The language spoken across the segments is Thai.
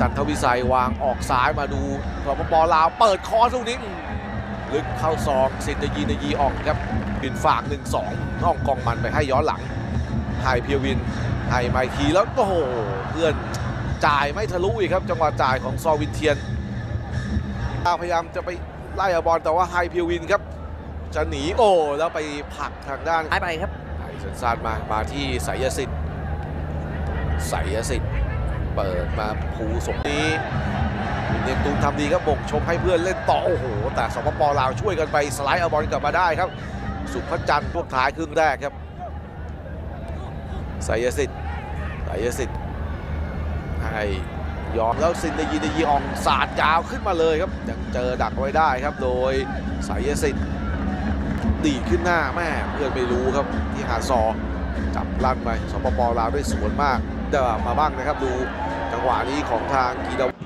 จันทวิสัยวางออกซ้ายมาดูสปปลาวเปิดคอร์สลูกนี้อืมลึกเข้าซองสินตยีนยีออกครับบินฝาก 1-2น่องกองมันไปให้ย้อนหลังไฮเพียวินไฮไมคีแล้วโอ้โหเพื่อนจ่ายไม่ทะลุอีกครับ จังหวะจ่ายของซอวินเทียนพยายามจะไปไล่เอาบอลแต่ว่าไฮเพียวินครับ จะหนีโอ้แล้วไปผลักทางด้านหายไปครับไอ้สันซานมามาที่สายสิทธิ์สายสิทธิ์ เปิดมาภูสมนี้เนียตูนทำดีครับบกชมให้เพื่อนเล่นต่อโอ้โห แต่สปปลาวช่วยกันไปสไลด์เอาบอลกลับมาได้ครับ สุภจันทร์พวกท้ายครึ่งแรกครับสายสิทธิ์สยสิทธิ์ให้ยอมแล้วซินเดยีเดยีอองสาดยาวขึ้นมาเลยครับยังเจอดักไว้ได้ครับ โดยสายสิทธิ์ดีขึ้นหน้าแม่เพื่อนไม่รู้ครับที่หาซอจับลั่นไปสปปลาวได้สวนมากเดี๋ยวมาบ้างนะครับดู จังหวะนี้ของทางกีดา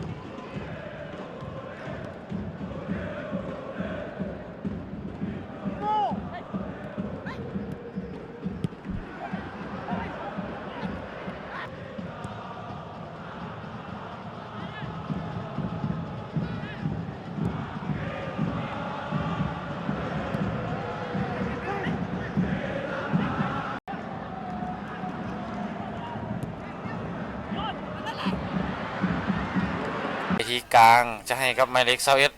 ทีกลางจะให้กับไมเล็กเซาเอส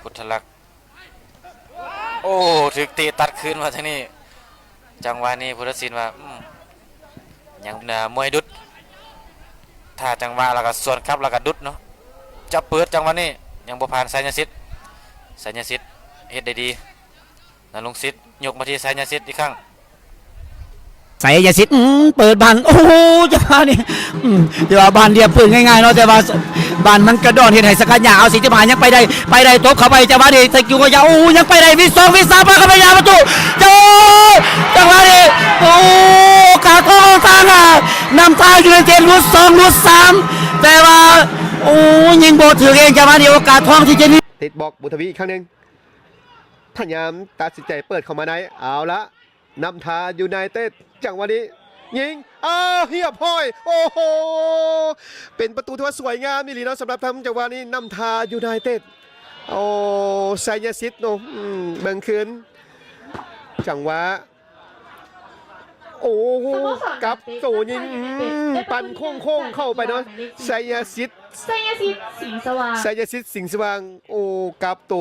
พุทธลักษ์โอ้ถึกตีตัดคืนมาทางนี้ จังหวะนี้พุทธศิลป์ว่ายังเอ่อมวยดุด ถ้าจังหวะแล้วก็ส่วนครับแล้วก็ดุดเนาะจะเปิดจังหวะนี้ยังบ่ผ่านสายญาสิทธิ์สายญาสิทธิ์เฮ็ดได้ดีนรงศิษย์ยกมาที่สายญาสิทธิ์อีกครั้ง ใส่ยาสิทธิ์เปิดบานโอ้โหจะว่านี่อืมแต่ว่าบานเดียบปืนง่ายๆเนาะแต่ว่าบานมันกระโดดเห็นไหสกัดหยาเอาสิที่ผ่านยังไปได้ไปได้ตบเข้าไปจะว่านี่สกิลก็ยาวโอ้ยังไปได้วิสองวิสามมาเข้าไปยาประตูโจ้จังหวะนี้โอ้กาโต้ทางอะนำทางอยู่ในเจนรุดสองรุดสามแต่ว่าโอ้ยิงโบถือเองจังหวะนี้โอกาสทองที่จะนี่ติดบอกบุทวีอีกครั้งหนึ่งพยายามตัดสินใจเปิดเข้ามาในเอาละนำทายูไนเต็ด จังหวะนี้ ยิงอ้าวเฮียพอย โอ้โห เป็นประตูที่ว่าสวยงามนี่ลีเนาะสำหรับทำจังหวะนี้นำทายูไนเต็ดโอ้ไซยาซิดเนาะอืมเบิ่งคืนจังหวะโอ้โหกับโตยิงอืมปั่นโค้งๆเข้าไปเนาะไซยาซิดไซยาซิดสีสว่างไซยาซิดสิงห์สว่างโอ้กับโต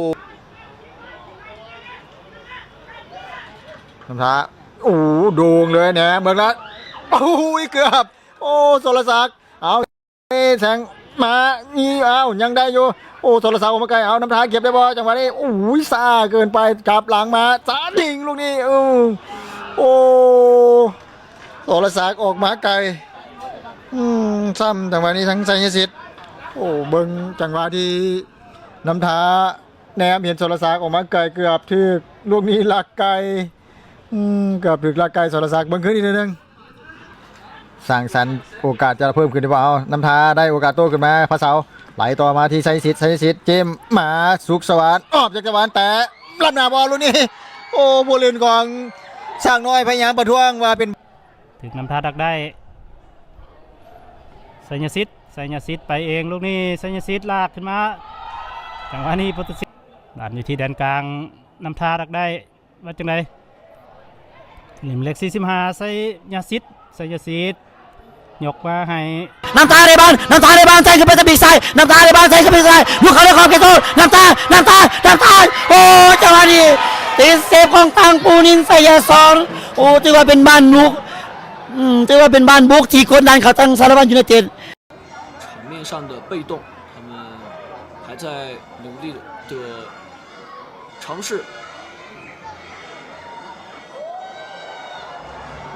น้ำท้า โอ้โหโด่งเลยเนี่ยเบิกแล้วโอ้ยเกือบ โอ้โซลศักดิ์เอาแทงมานี่เอายังได้อยู่โอ้โซลศักดิ์ออกมาไกลเอาน้ำท้าเก็บได้บ่จังหวะนี้โอ้ยซาเกินไปกลับหลังมาสาดิงลูกนี้เออโอ้โซลศักดิ์ออกมาไกลอืมซ้ำจังหวะนี้ทั้งไซยสิทธิ์โอ้เบิ่งจังหวะที่น้ำท้าแนมเห็นโซลศักดิ์ออกมาไกลเกือบถึกลูกนี้หลักไกล อืมเกือบถึกหลักไกลสรศักดิ์เบิ่งขึ้นอีกนิดนึงสร้างสรรค์โอกาสจะเพิ่มขึ้นดีกว่าเอาน้ำทาได้โอกาสโต้ขึ้นมาพระเสาไหลต่อมาที่ไซสิทธิ์ไซสิทธิ์เจมส์หมาสุขสวัสดิ์ออกจากจังหวะแต่ลำหน้าบอลลูกนี้โอ้ผู้เล่นของช่างน้อยพยายามประท้วงว่าเป็นถึงนำทาดักได้สัญญาซิดสัญญาซิดไปเองลูกนี้สัญญาซิดลากขึ้นมาจังหวะนี้พุทธศิษย์ดันอยู่ที่แดนกลางนำทาดักได้ว่าจังได หลิมเล็ก45ใส่ยาซิดสัญญาซิดยกมาให้ น้ำตาในบ้านน้ำตาในบ้านใส่ขึ้นไปตะบีกซ้ายน้ำตาในบ้านใส่ขึ้นไปซ้ายลูกเขาได้ขอเกตโต้น้ำตา น้ำตา น้ำตา โอ้จังหวะนี้ตีเซฟของทางปูนินไสยาสองโอ้ถือว่าเป็นบ้านบุกอืมถือว่าเป็นบ้านบุกที่กดดันเขาทั้งสารวัตรยูไนเต็ด 场面上的被动，他们还在努力的尝试。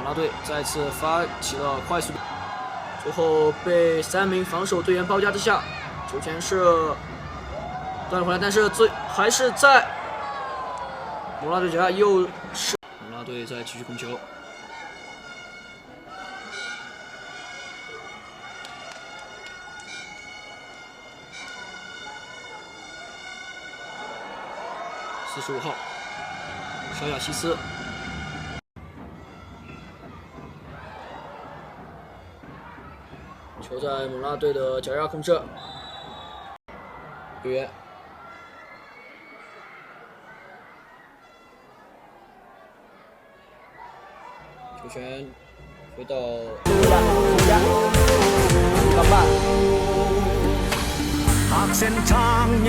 拉队再次发起了快速，最后被三名防守队员包夹之下，球权是断了回来，但是最还是在蒙拉队脚下又是蒙拉队在继续控球。四十五号，小亚西斯。球在蒙拉队的脚下控制，刘源，球权回到 ออกครับสัญ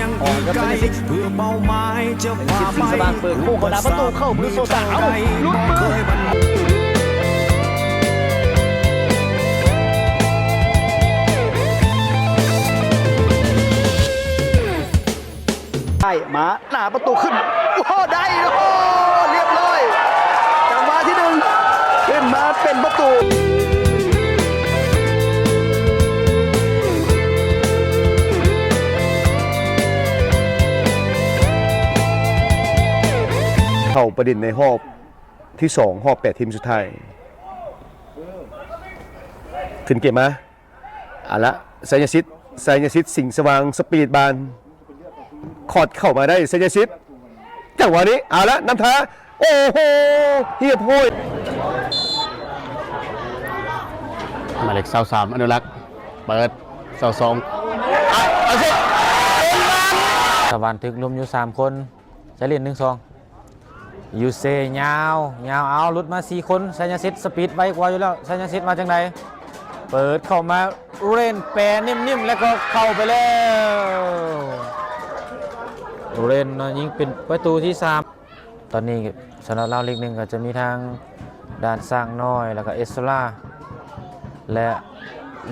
ญาสิทธิ์สิงสว่างเปิดคู่ของดาวประตูเข้ามือโซซาเอาลุ ดมือได้มาหน้าประตูขึ้น โอ้โหได้โอ้โหเรียบร้อยจังหวะที่หนึ่งขึ้นมาเป็นประตูเข้าประเด็นในหอบที่สองหอบแปดทีมสุดท้ายขึ้นเกมมาเอาละไซยาซิตไซยาซิตสิงสว่างสปีดบาน คอดเข้ามาได้ไซยาซิตจังหวะนี้เอาละน้ำท้าโอ้โหเฮียบโพยหมายเลขเสาสามอนุรักษ์เปิดเสาสองตะวันถึกลมอยู่3คนจะเล่นหนึ่งสองยูเซยาวยาวเอาหลุดมา4คนสัญญาสิทธิ์สปีดไวกว่าอยู่แล้วสัญญาสิทธิ์มาจังไดเปิดเข้ามาเล่นแปรนิ่มๆแล้วก็เข้าไปแล้ว เล่นยิงเป็นประตูที่ 3 ตอนนี้สำหรับเราเล็กหนึ่งก็จะมีทางด้านสร้างน้อยแล้วก็เอสโซล่าและ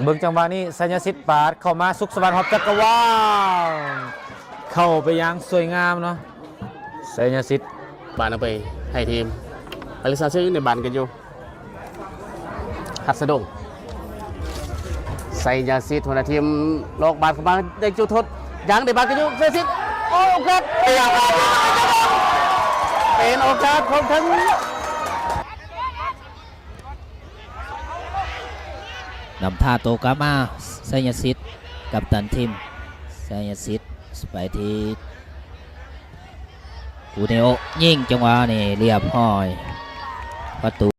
เบิ่งจังหวะนี้สัญญาสิทธิ์ปาดเข้ามาสุขสวัสดิ์หอบจักรวาลเข้าไปยังสวยงามเนาะสัญญาสิทธิ์บานเอาไปให้ทีมปาริสาเช่ในบานกันอยู่ฮัดสะดงใส่ยาซิดหัวหน้าทีมโลกบานเข้ามาได้จุดทษยังในบานกันอยู่เซซิด โอกาสเป็นโอกาสของทั้งนำท่าโตกลับมาไซยาซิตกับตันทีมไซยาซิตไปที่กูเนโอ ยิงจังหวะนี่เรียบร้อยประตู